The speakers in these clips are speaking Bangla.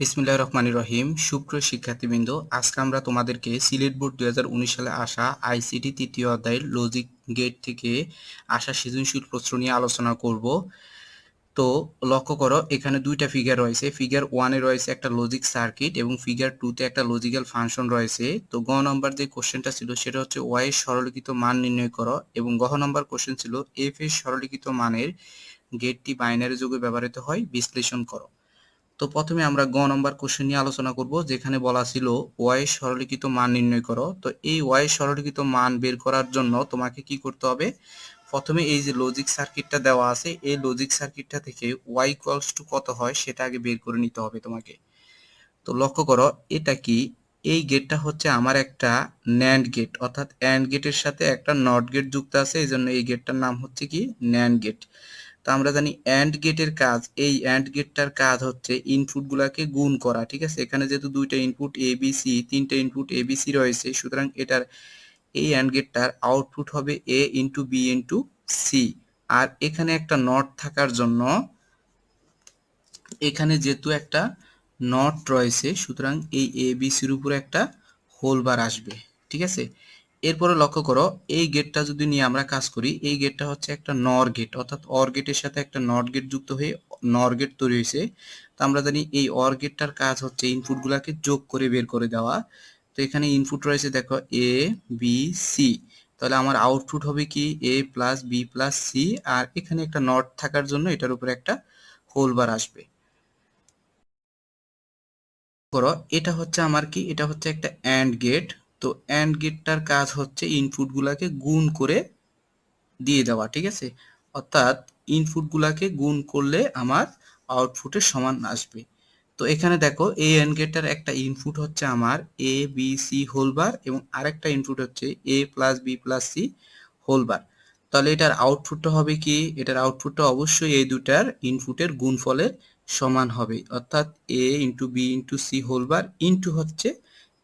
বিসমিল্লাহ রহমানির রহিম। সুপ্রিয় শিক্ষার্থীবৃন্দ, আজকে আমরা তোমাদেরকে সিলেট বোর্ড দুই হাজার উনিশ সালে আসা আইসিটি তৃতীয় অধ্যায়ের লজিক গেট থেকে আসা সৃজনশীল প্রশ্ন নিয়ে আলোচনা করব। তো লক্ষ্য করো, এখানে দুইটা ফিগার রয়েছে। ফিগার ওয়ানে রয়েছে একটা লজিক সার্কিট এবং ফিগার টুতে একটা লজিক্যাল ফাংশন রয়েছে। তো গ নম্বর যে কোশ্চেনটা ছিল, সেটা হচ্ছে ওয়াই এর মান নির্ণয় করো এবং গহ নম্বর কোশ্চেন ছিল এফ এর সরলীকৃত মানের গেটটি বাইনারি যুগে ব্যবহৃত হয়, বিশ্লেষণ করো। তো প্রথমে আমরা গ নম্বর কোশ্চেন নিয়ে আলোচনা করব, যেখানে বলা ছিল ওয়াই সরলীকৃত মান নির্ণয় করো। তো এই ওয়াই সরলীকৃত মান বের করার জন্য তোমাকে কি করতে হবে? প্রথমে এই যে লজিক সার্কিটটা দেওয়া আছে, এই লজিক সার্কিটটা থেকে ওয়াই ইকুয়ালস টু কত হয় সেটা আগে বের করে নিতে হবে তোমাকে। তো লক্ষ্য করো, এটা কি? এই গেটটা হচ্ছে আমার একটা ন্যান্ড গেট অর্থাৎ অ্যান্ড গেটের সাথে একটা নট গেট যুক্ত আছে এই জন্য এই গেটটার নাম হচ্ছে কি? ন্যান্ড গেট তো আমরা জানি অ্যান্ড গেটের কাজ, এই অ্যান্ড গেটটার কাজ হচ্ছে ইনপুট গুলাকে গুণ করা, ঠিক আছে? এখানে যেহেতু দুইটা ইনপুট এ বি সি তিনটা ইনপুট এ বি সি রয়েছে, সুতরাং এটার, এই অ্যান্ড গেটটার আউটপুট হবে A into B into C আর এখানে একটা নট থাকার জন্য, এখানে যেহেতু একটা নট রয়েছে, সুতরাং এই এ বি সির উপরে একটা হোল বার আসবে, ঠিক আছে? এরপরে লক্ষ্য করো, এই গেটটা যদি নিয়ে আমরা কাজ করি, এই গেটটা হচ্ছে একটা নর গেট অর্থাৎ অর গেটের সাথে একটা নট গেট যুক্ত হয়ে নর গেট তৈরি হয়েছে। তো আমরা জানি এই অর গেটটার কাজ হচ্ছে ইনপুট গুলাকে যোগ করে বের করে দেওয়া। তো এখানে ইনপুট রয়েছে, দেখো এ বি সি তাহলে আমার আউটপুট হবে কি? A plus B plus C আর এখানে একটা নট থাকার জন্য এটার উপরে একটা হোল বার আসবে। করো, এটা হচ্ছে আমার কি? এটা হচ্ছে একটা অ্যান্ড গেট তো অ্যান্ড গেটটার কাজ হচ্ছে ইনপুট গুলাকে গুণ করে দিয়ে দেওয়া, ঠিক আছে? অর্থাৎ ইনপুট গুলাকে গুণ করলে আমার আউটপুটের সমান আসবে। তো এখানে দেখো, এই অ্যান্ড গেটটার একটা ইনপুট হচ্ছে আমার এ বি সি হোলবার এবং আরেকটা ইনপুট হচ্ছে A plus B plus C whole bar তাহলে এটার আউটপুটটা হবে কি? এটার আউটপুটটা অবশ্যই এই দুটার ইনপুটের গুণফলের সমান হবে। অর্থাৎ A into B into C whole bar into হচ্ছে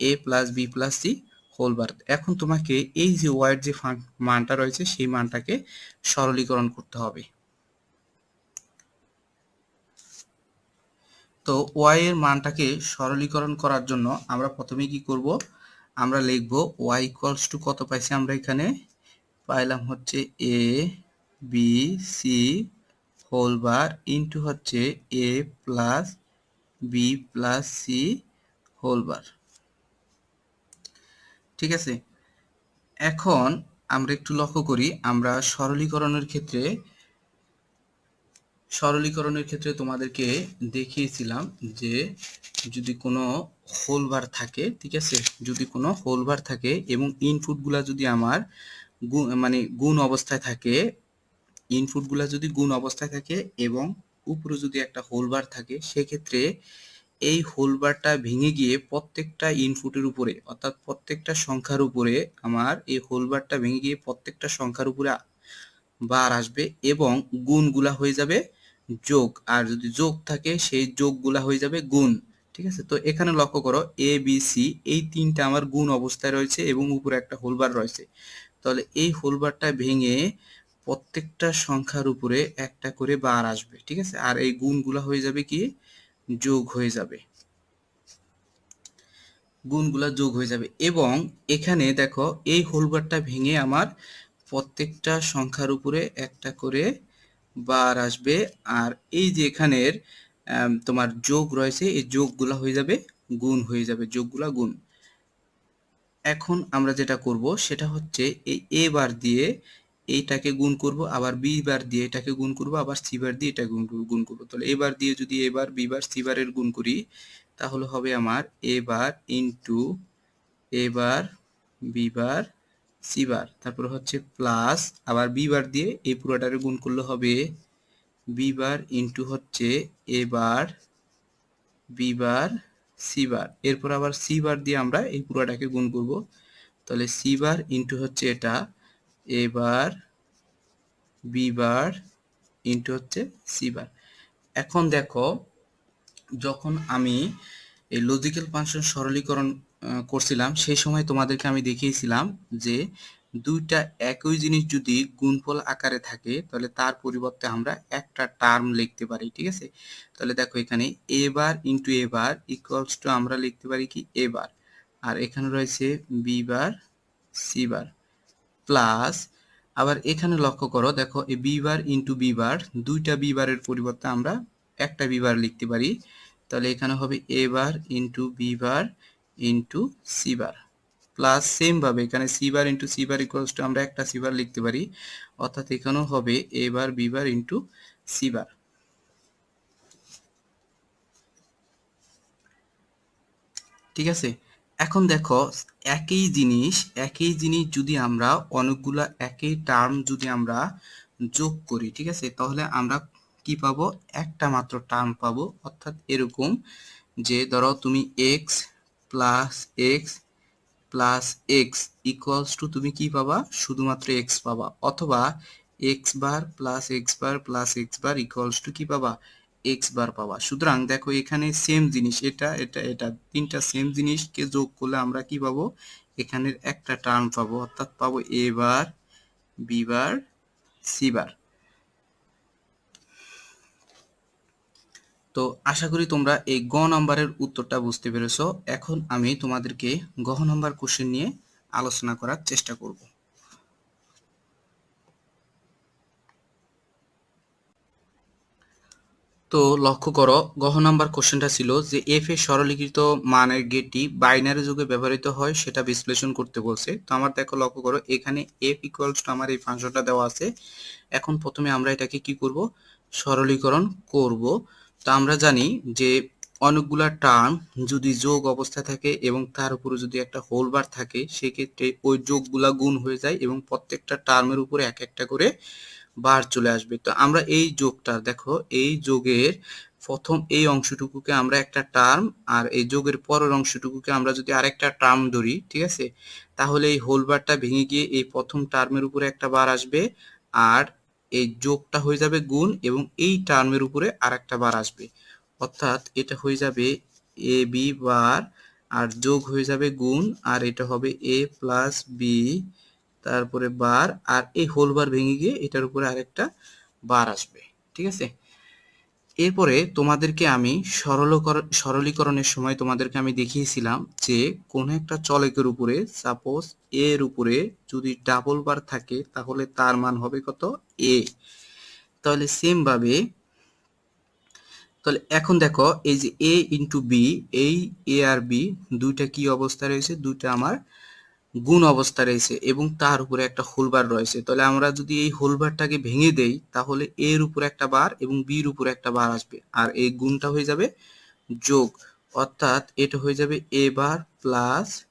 A plus B plus C whole bar এখন তোমাকে এই যে ওয়াইড যে মানটা রয়েছে, সেই মানটাকে সরলীকরণ করতে হবে। তো ওয়াই এর মানটাকে সরলীকরণ করার জন্য আমরা প্রথমে কি করব? আমরা লিখব ওয়াই ইকুয়ালস টু কত পাইছি আমরা এখানে? পাইলাম হচ্ছে A B C whole bar into হচ্ছে A plus B plus C whole bar ঠিক আছে? এখন আমরা একটু লক্ষ্য করি, আমরা সরলীকরণের ক্ষেত্রে সরলীকরণের ক্ষেত্রে তোমাদেরকে দেখিয়েছিলাম যে যদি কোনো হোলবার থাকে, ঠিক আছে? যদি কোনো হোলবার থাকে এবং ইনপুটগুলা যদি আমার মানে গুণ অবস্থায় থাকে ইনপুটগুলা যদি গুণ অবস্থায় থাকে এবং উপরে যদি একটা হোলবার থাকে, সেক্ষেত্রে এই হোলবারটা ভেঙে গিয়ে প্রত্যেকটা ইনপুটের উপরে, অর্থাৎ প্রত্যেকটা সংখ্যার উপরে আমার এই হোলবারটা ভেঙে গিয়ে প্রত্যেকটা সংখ্যার উপরে বার আসবে এবং গুণগুলা হয়ে যাবে যোগ। আর যদি যোগ থাকে, সেই যোগগুলা হয়ে যাবে গুণ। ঠিক আছে? তো এখানে লক্ষ্য করো এ বি সি এই তিনটা আমার গুণ অবস্থায় রয়েছে এবং উপরে একটা হোলবার রয়েছে। তাহলে এই হোলবারটা ভেঙে প্রত্যেকটা সংখ্যার উপরে একটা করে বার আসবে। ঠিক আছে? আর এই গুণগুলা হয়ে যাবে কি? যোগ হয়ে যাবে। গুণগুলা যোগ হয়ে যাবে। এবং এখানে দেখো, এই হোলবারটা ভেঙে আমার প্রত্যেকটা সংখ্যার উপরে একটা করে বার আসবে। আর এই যে এখানের তোমার যোগ রয়েছে, এই যোগগুলা হয়ে যাবে, গুণ হয়ে যাবে, যোগগুলা গুণ। এখন আমরা যেটা করব, সেটা হচ্ছে এই এ বার দিয়ে এইটাকে গুণ করব, আবার বি বার দিয়ে এটাকে গুণ করব, আবার সি বার দিয়ে এটা গুণ গুণ করব। তাহলে এবার দিয়ে যদি এবার বি বার, সি বারের গুণ করি, তাহলে হবে আমার A bar into A bar, B bar, C bar. তারপর হচ্ছে প্লাস আবার বি বার দিয়ে এই পুরোটারে গুণ করলে হবে বি বার ইনটু হচ্ছে A bar, B bar, C বার। এরপর আবার সি বার দিয়ে আমরা এই পুরোটাকে গুণ করব। তাহলে সি বার ইনটু হচ্ছে এটা A bar B bar into হচ্ছে সি বার এখন দেখো, যখন আমি এই লজিক্যাল ফাংশন সরলীকরণ করছিলাম, সেই সময় তোমাদেরকে আমি দেখিয়েছিলাম যে দুইটা একই জিনিস যদি গুণফল আকারে থাকে, তাহলে তার পরিবর্তে আমরা একটা টার্ম লিখতে পারি, ঠিক আছে? তাহলে দেখো এখানে A bar into A bar equals to আমরা লিখতে পারি কি এ বার আর এখানে রয়েছে B bar C bar plus আবার এখানে লক্ষ্য করো, দেখো এই B bar into B bar দুইটা বি বারের পরিবর্তে আমরা একটা বি বার লিখতে পারি। তাহলে এখানে হবে A bar into B bar into C bar plus same ভাবে এখানে C bar into C bar to আমরা একটা সি বার লিখতে পারি, অর্থাৎ এখানেও হবে A bar B bar into C bar ঠিক আছে? এখন দেখো, একই জিনিস একই জিনিস যদি আমরা অনেকগুলা একই টার্ম যদি আমরা যোগ করি, ঠিক আছে? তাহলে আমরা কি পাবো? একটা মাত্র টার্ম পাবো। অর্থাৎ এরকম যে ধরো তুমি X plus X plus X equals to তুমি কি পাবা? শুধুমাত্র এক্স পাবা। অথবা X bar plus X bar plus X bar equals to কি পাবা? এক্স বার পাবা সুতরাং দেখো এখানে সেম জিনিস, এটা এটা এটা, তিনটা সেম জিনিসকে যোগ করলে আমরা কি পাবো? এখানের একটা টার্ম পাবো, অর্থাৎ পাবো এ বার বি বার সি বার তো আশা করি তোমরা এই গ নাম্বারের উত্তরটা বুঝতে পেরেছ। এখন আমি তোমাদেরকে গ নাম্বার কোশ্চেন নিয়ে আলোচনা করার চেষ্টা করব। তো লক্ষ্য করো গহ নাম্বার কোশ্চেনটা ছিল যে এফ এর সরলীকৃত মানের গেটটি বাইনারি যুগে ব্যবহৃত হয় সেটা বিশ্লেষণ করতে বলছে। তো আমার দেখো লক্ষ্য করো, এখানে এফ ইকুয়ালস টু আমার এই ফাংশনটা দেওয়া আছে। এখন প্রথমে আমরা এটাকে কি করব? সরলীকরণ করব। তো আমরা জানি যে অনেকগুলা টার্ম যদি যোগ অবস্থায় থাকে এবং তার উপরে যদি একটা হোল বার থাকে, সেক্ষেত্রে ওই যোগগুলা গুণ হয়ে যায় এবং প্রত্যেকটা টার্মের উপরে এক একটা করে বার চলে আসবে। তো আমরা এই যোগটা, দেখো, এই যোগের প্রথম এই অংশটুকুকে আমরা একটা টার্ম আর এই যোগের পরের অংশটুকুকে আমরা যদি আরেকটা টার্ম ধরি, ঠিক আছে? তাহলে এই হোল বারটা ভেঙে গিয়ে এই প্রথম টার্মের উপরে একটা বার আসবে আর এই যোগটা হয়ে যাবে গুণ এবং এই টার্মের উপরে আর একটা বার আসবে। অর্থাৎ এটা হয়ে যাবে এ বি বার আর যোগ হয়ে যাবে গুণ আর এটা হবে এ প্লাস বি তারপরে বার, আর এই হোল বার ভেঙে গিয়ে এটার উপরে আরেকটা বার আসবে, ঠিক আছে? এরপরে তোমাদেরকে আমি সরলকর, সরলীকরণের সময় তোমাদেরকে আমি দেখিয়েছিলাম যে কোনো একটা চলকের উপরে সাপোজ এর উপরে যদি ডাবল বার থাকে, তাহলে তার মান হবে কত? এ তাহলে সেম ভাবে, তাহলে এখন দেখো, এই যে এ ইন্টু বি এই এ আর বি দুইটা কি অবস্থা রয়েছে? দুইটা আমার গুণ অবস্থা রয়েছে এবং তার উপরে একটা হোলবার রয়েছে। তাহলে আমরা যদি এই হোলবারটাকে ভেঙে দেই, তাহলে এর উপরে একটা বার এবং বির উপরে একটা বার আসবে। আর এই গুণটা হয়ে যাবে যোগ। অর্থাৎ এটা হয়ে যাবে এ বার প্লাস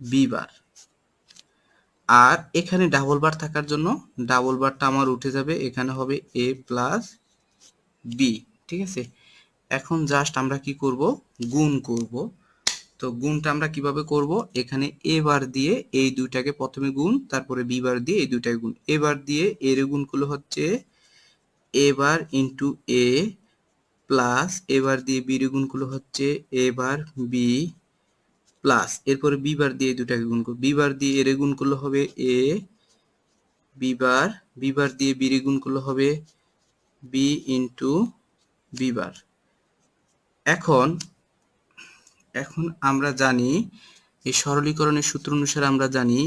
বি বার। আর এখানে ডাবল বার থাকার জন্য ডাবল বারটা আমার উঠে যাবে, এখানে হবে এ প্লাস বি। ঠিক আছে? এখন জাস্ট আমরা কি করব? গুণ করব। তো গুণটা আমরা কীভাবে করব? এখানে এ বার দিয়ে এই দুইটাকে প্রথমে গুণ, তারপরে বি বার দিয়ে এই দুইটাকে গুণ। এ বার দিয়ে এর গুণগুলো হচ্ছে A bar into A plus এবার দিয়ে বির গুণগুলো হচ্ছে এ বার বি প্লাস এরপরে বি বার দিয়ে দুটাকে গুণ করব। বি বার দিয়ে এর গুণ করলে হবে এ, বি বার বি বার দিয়ে বির গুণ করলে হবে বি ইন্টু বি বার। এখন এখন আমরা জানি, এই সরলীকরণের সূত্র অনুসারে আমরা জানি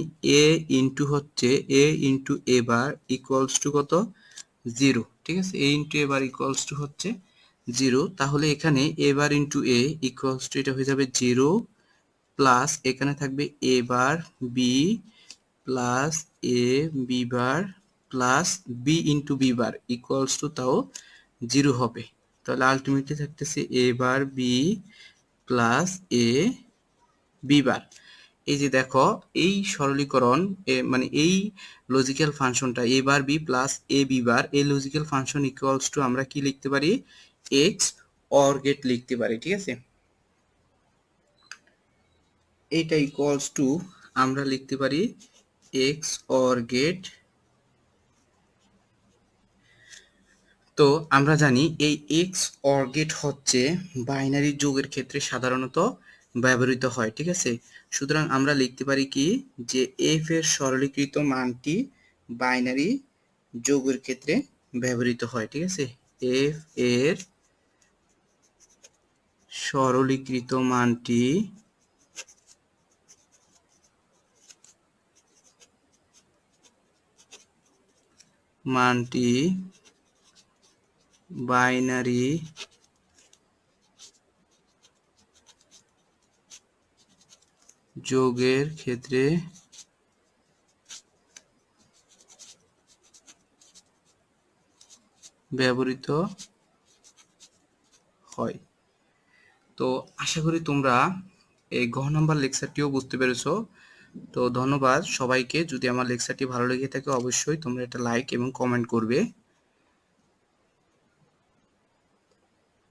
এ ইন্টু হচ্ছে A into A bar equals to কত? জিরো ঠিক আছে? A into A bar equals to হচ্ছে জিরো তাহলে এখানে A bar into A equals to এটা হয়ে যাবে জিরো প্লাস এখানে থাকবে A bar B plus A B bar plus B into B bar equals to তাও জিরো হবে। তাহলে আলটিমেটলি থাকতেছে A bar B plus A B bar এই যে দেখো, এই সরলীকরণ মানে এই লজিক্যাল ফাংশনটা A bar B plus A B bar এই লজিক্যাল ফাংশন ইকুয়ালস টু আমরা কি লিখতে পারি? এক্স অর গেট লিখতে পারি, ঠিক আছে? এইটা ইকুয়ালস টু আমরা লিখতে পারি এক্স অর গেট তো আমরা জানি এই এক্স অর গেট হচ্ছে বাইনারি যোগের ক্ষেত্রে সাধারণত ব্যবহৃত হয়, ঠিক আছে? সুতরাং আমরা লিখতে পারি কি যে এফ এর সরলীকৃত মানটি বাইনারি যোগের ক্ষেত্রে ব্যবহৃত হয়, ঠিক আছে? এফ এর সরলীকৃত মানটি মানটি বাইনারি যোগের ক্ষেত্রে ব্যবহৃত হয়। তো আশা করি তোমরা এই ঘ নম্বর লেকচারটিও বুঝতে পেরেছ। তো ধন্যবাদ সবাইকে। যদি আমার লেকচারটি ভালো লেগে থাকে, অবশ্যই তোমরা এটা লাইক এবং কমেন্ট করবে।